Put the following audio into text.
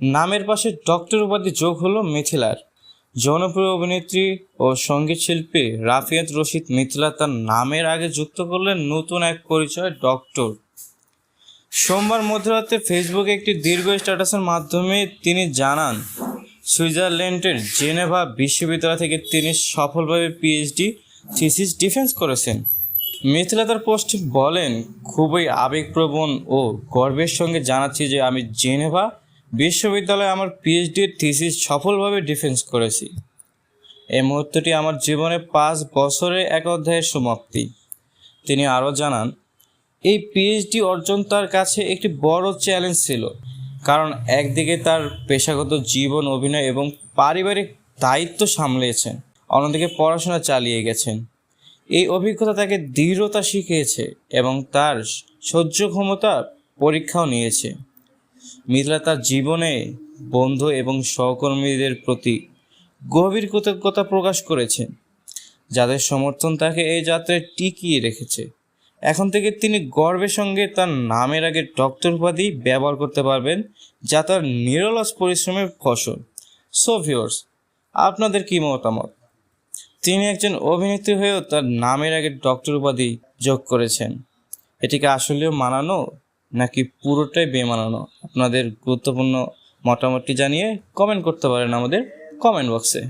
নামের পাশে ডক্টর উপাধি যোগ হলো মিথিলার। জনপ্রিয় অভিনেত্রী ও সংগীত শিল্পী রাফিয়াত রশিদ মিথিলা তার নামের আগে যুক্ত করলেন নতুন এক পরিচয় ডক্টর। সোমবার মধ্যরাতে ফেসবুকে একটি দীর্ঘ স্ট্যাটাসের মাধ্যমে তিনি জানান, সুইজারল্যান্ডের জেনেভা বিশ্ববিদ্যালয় থেকে তিনি সফলভাবে পিএইচডি থিসিস ডিফেন্স করেছেন। মিথিলা তার পোস্টে বলেন, খুবই আবেগপ্রবণ ও গর্বের সঙ্গে জানাচ্ছি যে আমি জেনেভা বিশ্ববিদ্যালয়ে আমার পিএইচডির থিসিস সফলভাবে ডিফেন্স করেছি। এই মুহূর্তটি আমার জীবনে পাঁচ বছরের এক অধ্যায়ের সমাপ্তি। তিনি আরও জানান, এই পিএইচডি অর্জন তার কাছে একটি বড় চ্যালেঞ্জ ছিল, কারণ একদিকে তার পেশাগত জীবন, অভিনয় এবং পারিবারিক দায়িত্ব সামলিয়েছেন অন্যদিকে পড়াশোনা চালিয়ে গেছেন। এই অভিজ্ঞতা তাকে দৃঢ়তা শিখিয়েছে এবং তার সহ্য ক্ষমতা পরীক্ষাও নিয়েছে। মিথিলা তার জীবনে বন্ধু এবং সহকর্মীদের প্রতি গভীর কৃতজ্ঞতা প্রকাশ করেছেন যাদের সমর্থন তাকে এই যাত্রায় টিকিয়ে রেখেছে। এখন থেকে তিনি গর্বের সঙ্গে তার নামের আগে ডক্টর উপাধি ব্যবহার করতে পারবেন, যা তার নিরলস পরিশ্রমের ফসল। সো আপনাদের কি মতামত? তিনি একজন অভিনেত্রী হয়েও তার নামের আগে ডক্টর উপাধি যোগ করেছেন। এটিকে আসলেও মানানো নাকি পুরোটাই বেমানানো? আপনাদের গুরুত্বপূর্ণ মতামতটি জানিয়ে কমেন্ট করতে পারেন আমাদের কমেন্ট বক্সে